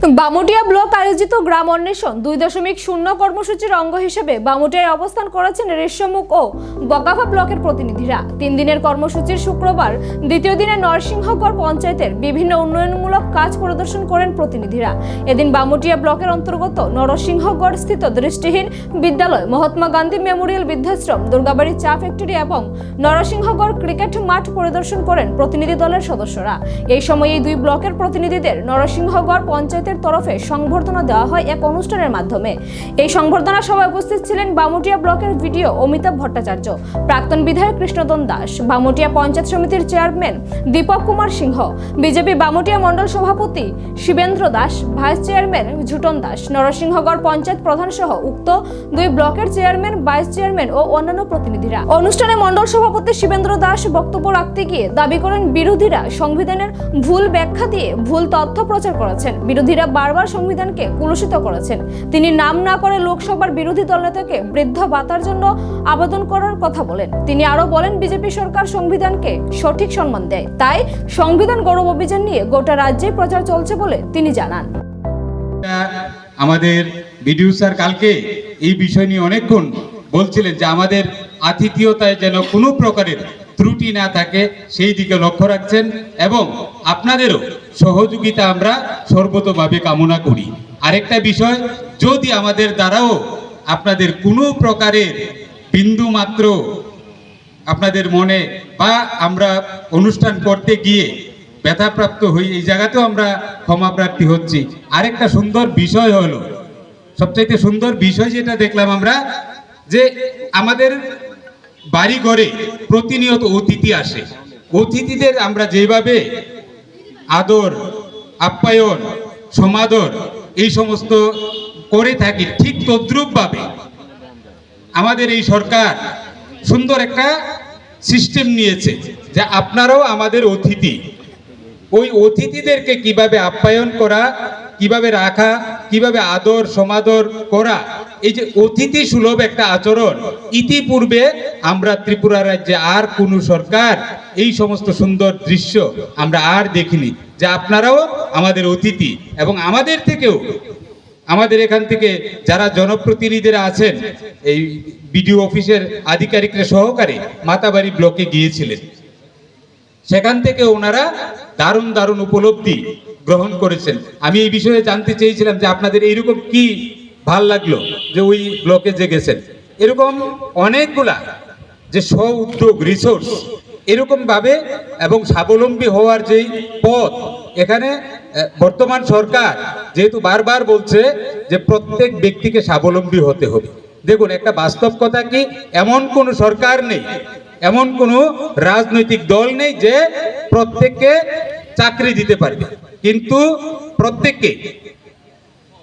Bamutia block আয়োজিত গ্রাম অন্বেষণ দুই দশমিক শূন্য কর্মসূচির অঙ্গ হিসেবে বামুটিয়ায় অবস্থান করেছেন রেশমুখ ও বকাফা ব্লকের প্রতিনিধিরা। তিন দিনের কর্মসূচির শুক্রবার দ্বিতীয় দিনে নরসিংহগড় পঞ্চায়েতের বিভিন্ন উন্নয়নমূলক কাজ পরিদর্শন করেন প্রতিনিধিরা। এদিন বামুটিয়া ব্লকের অন্তর্গত নরসিংহগড় স্থিত দৃষ্টিহীন বিদ্যালয় মহাত্মা গান্ধী মেমোরিয়াল বৃদ্ধাশ্রম দুর্গাবাড়ি চা ফ্যাক্টরি এবং নরসিংহগড় ক্রিকেট মাঠ পরিদর্শন করেন প্রতিনিধি দলের সদস্যরা। এই সময় এই দুই ব্লকের প্রতিনিধিদের নরসিংহগড় পঞ্চায়েতের তরফে সংবর্ধনা দেওয়া হয় এক অনুষ্ঠানের মাধ্যমে। এই সংবর্ধনা সভায় উপস্থিত ছিলেন বামুটিয়া ব্লকের ভিডিও অমিতাভ ভট্টাচার্য, প্রাক্তন বিধায়ক কৃষ্ণদন দাস, বামুটিয়া পঞ্চায়েত সমিতির চেয়ারম্যান দীপক কুমার সিংহ, বিজেপি বামুটিয়া মণ্ডল সভাপতি শিবেন্দ্র দাস, ভাইস চেয়ারম্যান ঝুটন দাস, নরসিংহগড় পঞ্চায়েত প্রধান সহ উক্ত দুই ব্লকের চেয়ারম্যান, ভাইস চেয়ারম্যান ও অন্যান্য প্রতিনিধিরা। অনুষ্ঠানে মণ্ডল সভাপতি শিবেন্দ্র দাস বক্তব্য রাখতে গিয়ে দাবি করেন বিরোধীরা সংবিধানের ভুল ব্যাখ্যা দিয়ে ভুল তথ্য প্রচার করেছেন। বিরোধীরা বারবার সংবিধানকে কুলুষিত করেছেন। তিনি নাম না করে লোকসভার বিরোধী দলনেতাকে বৃদ্ধ ভাতার জন্য আবেদন করার কথা বলেন। তিনি আরও বলেন, বিজেপি সরকার সংবিধানকে সঠিক সম্মান দেয়। তাই সংবিধান গৌরব অভিযান নিয়ে গোটা রাজ্যে প্রচার চলছে বলে তিনি জানান। আমাদের বিডিও স্যার কালকে এই বিষয় নিয়ে অনেকক্ষণ বলছিলেন যে আমাদের আতিথিয়তায় যেন কোনো প্রকারের ত্রুটি না থাকে, সেই দিকে লক্ষ্য রাখছেন এবং আপনাদেরও সহযোগিতা আমরা সর্বতভাবে কামনা করি। আরেকটা বিষয়, যদি আমাদের দ্বারাও আপনাদের কোনো প্রকারের বিন্দু মাত্র আপনাদের মনে বা আমরা অনুষ্ঠান করতে গিয়ে ব্যথাপ্রাপ্ত হই, এই জায়গাতেও আমরা ক্ষমা প্রার্থী হচ্ছি। আরেকটা সুন্দর বিষয় হলো, সবচাইতে সুন্দর বিষয় যেটা দেখলাম আমরা, যে আমাদের বাড়ি ঘরে প্রতিনিয়ত অতিথি আসে। অতিথিদের আমরা যেভাবে আদর, আপ্যায়ন, সমাদর, এই সমস্ত করে থাকি ঠিক তদ্রুপভাবে। আমাদের এই সরকার সুন্দর একটা সিস্টেম নিয়েছে যে আপনারাও আমাদের অতিথি। ওই অতিথিদেরকে কীভাবে আপ্যায়ন করা, কীভাবে রাখা কীভাবে আদর, সমাদর করা? এই যে অতিথি সুলভ একটা আচরণ। ইতিপূর্বে আমরা ত্রিপুরা রাজ্যে আর কোনো সরকার এই সমস্ত সুন্দর দৃশ্য আমরা আর দেখিনি। যে আপনারাও আমাদের অতিথি এবং আমাদের থেকেও, আমাদের এখান থেকে যারা জনপ্রতিনিধিরা আছেন, এই বিডিও অফিসের আধিকারিকরা সহকারে মাতাবাড়ি ব্লকে গিয়েছিলেন। সেখান থেকে ওনারা দারুণ দারুণ উপলব্ধি গ্রহণ করেছেন। আমি এই বিষয়ে জানতে চেয়েছিলাম যে আপনাদের এইরকম কি ভালো লাগল যে ওই ব্লকে যে গেছেন। এরকম অনেকগুলা যে স্ব উদ্যোগ রিসোর্স এরকমভাবে এবং স্বাবলম্বী হওয়ার যেই পথ, এখানে বর্তমান সরকার যেহেতু বারবার বলছে যে প্রত্যেক ব্যক্তিকে স্বাবলম্বী হতে হবে। দেখুন, একটা বাস্তব কথা কি? এমন কোন সরকার নেই, এমন কোন রাজনৈতিক দল নেই যে প্রত্যেককে চাকরি দিতে পারবে। কিন্তু প্রত্যেককে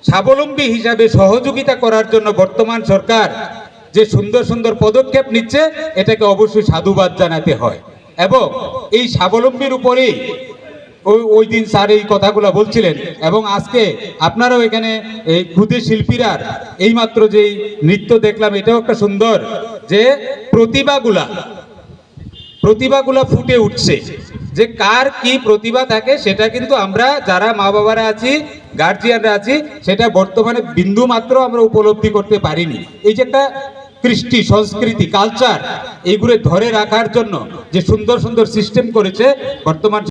স্বাবলম্বী হিসাবে সহযোগিতা করার জন্য বর্তমান সরকার যে সুন্দর সুন্দর পদক্ষেপ নিচ্ছে, এটাকে অবশ্যই সাধুবাদ জানাতে হয়। এবং এই স্বাবলম্বীর উপরেই ওই ওই দিন স্যার এই কথাগুলো বলছিলেন। এবং আজকে আপনারাও এখানে এই ক্ষুদে শিল্পীরা এইমাত্র যেই নৃত্য দেখলাম, এটাও একটা সুন্দর যে প্রতিভাগুলা প্রতিভাগুলা ফুটে উঠছে। যে কার কি প্রতিভা থাকে সেটা কিন্তু আমরা যারা মা বাবারা আছি গার্জিয়ানরা আছি, সেটা বর্তমানে বিন্দু মাত্র আমরা উপলব্ধি করতে পারিনি। এই যে একটা কৃষ্টি, সংস্কৃতি কালচার এইগুলো ধরে রাখার জন্য যে সুন্দর সুন্দর সিস্টেম করেছে, বর্তমান